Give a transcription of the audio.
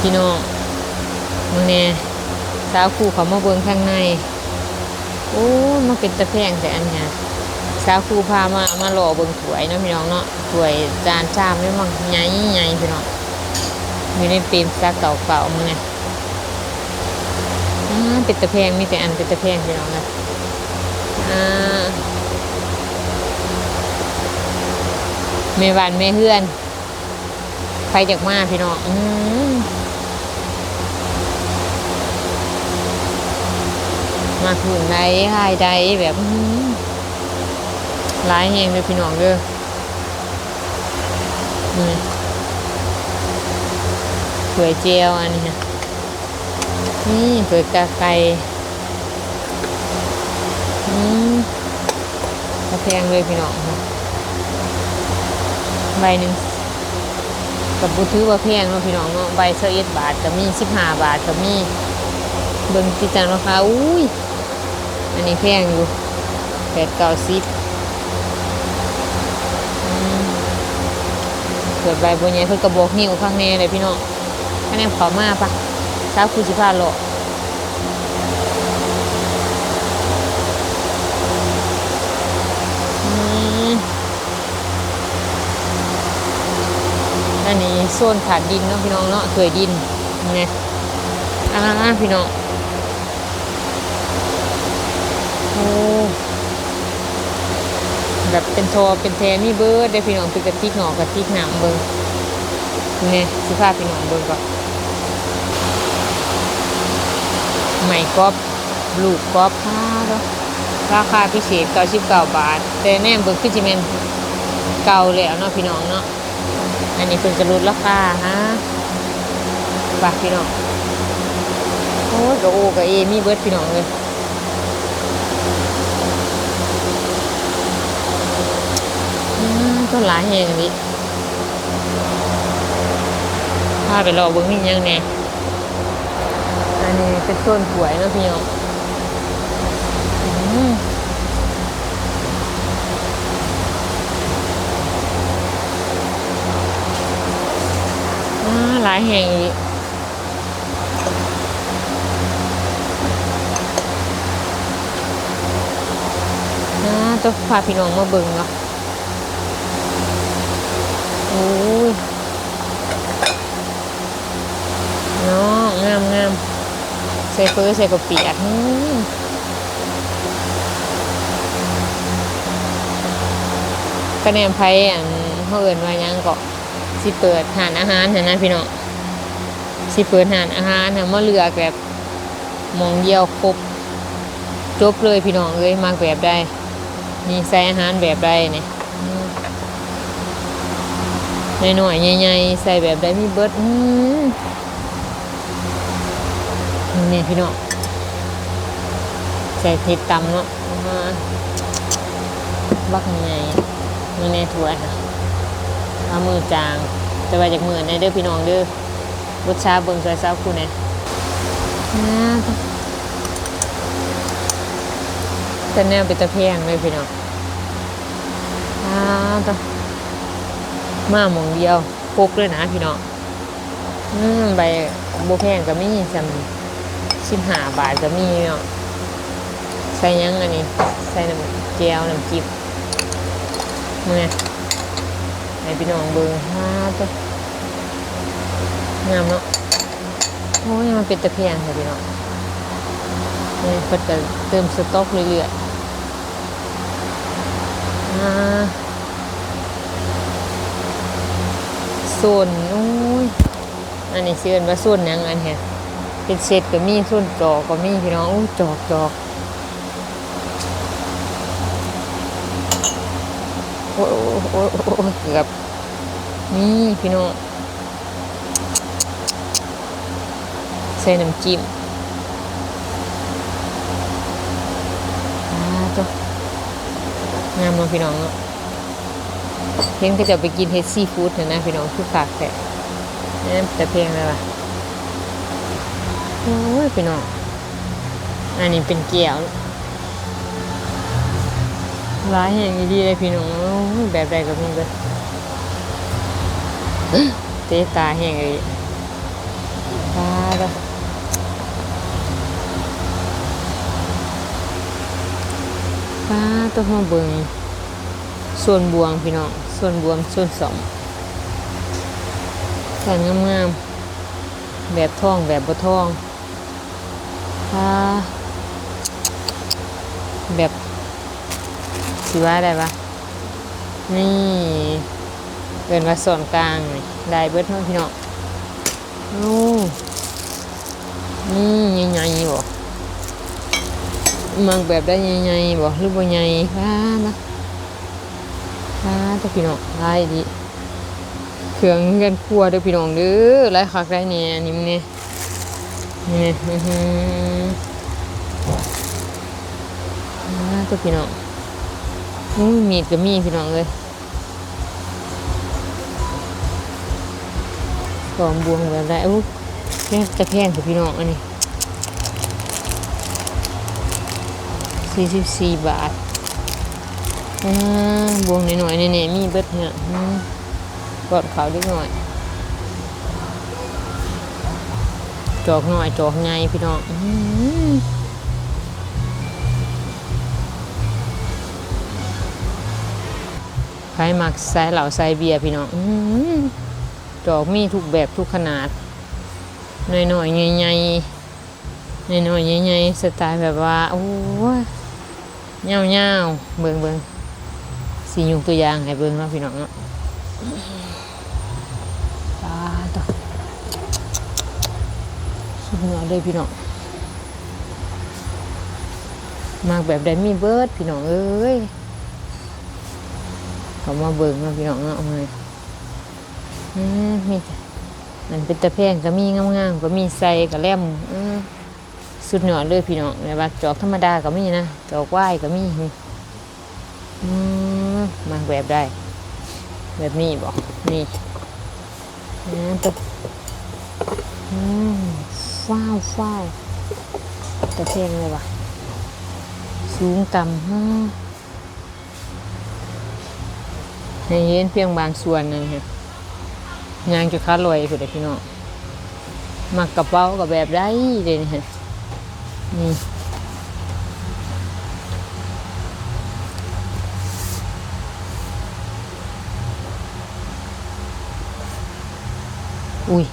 พี่น้องมึงเนี่ยสาวคู่เขามาเบิ่งข้างใน โอ้มันเป็นตะแพงแต่อันเนี้ยสาวคู่พามามาหล่อเบิ่งถวยนะพี่น้องเนาะถวยจานชามไม่มั่งใหญ่ใหญ่พี่น้องอยู่ในเปรมซักเก่าๆมึงเนี่ยเป็นตะแพงมีแต่อันเป็นตะแพงพี่น้องนะอ่าเมวานเมเฮือน ไปจากมาพี่น้องอืมมาถึงใดหายใดแบบอื้อหือหลายแหงเลยพี่น้องเด้อนี่สวยเจียวอันนี้ค่ะนี่เปิดกาไก่อืมกระแพงเลยพี่น้องใบหนึ่ง กับบุถือว่าแพงเนาะพี่น้องเนาะใบเสอ็ดบาทก็มีสิบห้าบาทก็มีเบิ่งจิจังราคาอุ้ยอันนี้แพงอยู่แปดเก้าสิบเกิดใบบัวใหญ่เพิ่นกระบอกนิ้วข้างในเลยพี่น้องข้างในขอมาปะเช้าคือสิพาโล อันนี้โซนขาดดินเนาะพี่น้องเนาะถวยดินไงอ่าพี่น้องโอ้แบบเป็นโทอเป็นแทนี่เบิร์ดได้พี่น้องเป็นกระติกหงอกระติกหนามเบิ้งนี่สิพาพพี่น้องเบิ้งก่อนใหม่ก๊อบลูกก๊อบผ้าเนาะราคาพิเศษ99บาท แต่แน่เบิ้งคือจิเมนเก่าแล้วเนาะพี่น้องเนาะ อันนี้เป็นกระลุดราคาฮะฝากพี่น้องโอ้ยกระโอกับเอมีเบิร์ดพี่น้องเลยอืมก็หลายแหงดิพาไปรอเบิ้งนี่ยังแน่อันนี้เป็นต้นหวยนะพี่น้อง แห่งอีกอ่าต้องพาพี่น้องมาเบิ่งเนาะโอ้ยเนาะงามงามใส่เฟอใส่กระเปียกกระแนมไพอันเขาเอินว่ายังเกาะสิเปิดหานอาหารเห็นนะพี่น้อง สิเปิดหานอาหารเนี่ยมาเลือกแบบมองเดียวครบจบเลยพี่น้องเอ้ยมากแบบได้มีใส่อาหารแบบได้เนี่ยหน่อยๆใหญ่ๆใส่แบบได้มีเบิร์ดนี่พี่น้องใส่เห็ดตำเนาะมาบักใหญ่มาในถ้วยค่ะเอามือจางแต่ว่าจากมือในเด้อพี่น้องเด้อ รสชาเบิ่งซอยเศร้าคุณเนี่ยแต่แนวเป็นตะเพียงเลยพี่น้องอ่าต่อมาหมองเดียวครบเลยนะพี่น้องอืมใบโบแพงก็มีสำสิบห้าบาทก็มีเนาะใส่ยังอันนี้ ใส่น้ำเจียวน้ำจิ้มเนี่ยให้พี่น้องเบิ่งฮาตัว งามเนาะโอ้ยมันเป็นตะเพียงค่ะพี่น้องนี่เพิ่นก็เติมสต๊อกเรื่อยๆอ่าโซนโอ้ยอันนี้เชื่อนว่าโซนยังอันเนี้เป็นเศษก็มีโซนจอกก็มีพี่น้องจอกจอกโอ้โอ้ยโอ้ยโอ้ยเกือบนี่พี่น้อง ใส่น้ำจิ้มอ่าจ้ะงามเนาะพี่น้องเนาะเพียงก็จะไปกินเฮดซีฟู้ดนะนะพี่น้องคือฝากแต่นี่แต่เพียงเลยว่ะโอ้ยพี่น้องอันนี้เป็นเกี๊ยวร้ายอย่างดีเลยพี่น้องแบบใดก็มีเลยเตะตาแห้งเลยตาเด้อ้าต้องมาเบิงส่วนบวงพี่น้องส่วนบวงส่วนสองแขนงามๆแบบท่องแบบบ่ท่องป้าแบบสิว่าได้ปะนี่เกินว่าส่วนกลางได้เบิดเนาะพี่น้องโอ้นี่ใหญ่ๆบ่ มักแบบได้ใหญ่ๆบ่หรือบ่ใหญ่ป้านะป้าตัวพี่น้องลายดีเครื่องเงินครัวเด้อพี่น้องเด้อหลายคักได้เนี่ยนี่มันนี่นี่อือหือป้าตัวพี่น้องอู้มีดก็มีพี่น้องเลยกอมบวงแบบได้อู้แค่จะแพงกับพี่น้องอันนี้ สี่สิบสี่บาทอ่าบวงหน่อยๆเนี่ยมีเบิดเนี่ยกอดเขาเล็กหน่อย จอกหน่อย จอกไงพี่น้องใครมักใส่เหล่าใส่เบียร์พี่น้องจอกมีทุกแบบทุกขนาดหน่อยๆใหญ่ๆในน้อยๆใหญ่ๆสไตล์แบบว่า โอ้ เงาเงาๆเบิ่งเบิ่งสียุงตัวอย่างให้เบิ่งเนาะพี่น้องเนาะตาต่อสุดยอดเลยพี่น้องมากแบบใดมีเบิร์ดพี่น้องเอ้ยเขามาเบิ่งเนาะพี่น้องเนาะเอามาอืมมีแต่มันเป็นตะแพงก็มีงามๆก็มีใส่กระแลมอืม สุดยอดเลยพี่น้องแบบว่าจอกธรรมดาก็มีนะจอกไหว้ก็มีนี่อืมมาแบบได้ แบบนี้บอกนี่นะตัวอืมฟ้าวฟ้าวแต่เพลงเลยว่ะสูงต่ำอืมให้เห็นเพียงบางส่วนนั่นฮะยางจะค้าลอยคือเด็กพี่น้องมักกระเป๋ากับแบบได้เลยนี่ฮะ นี่อุ้ย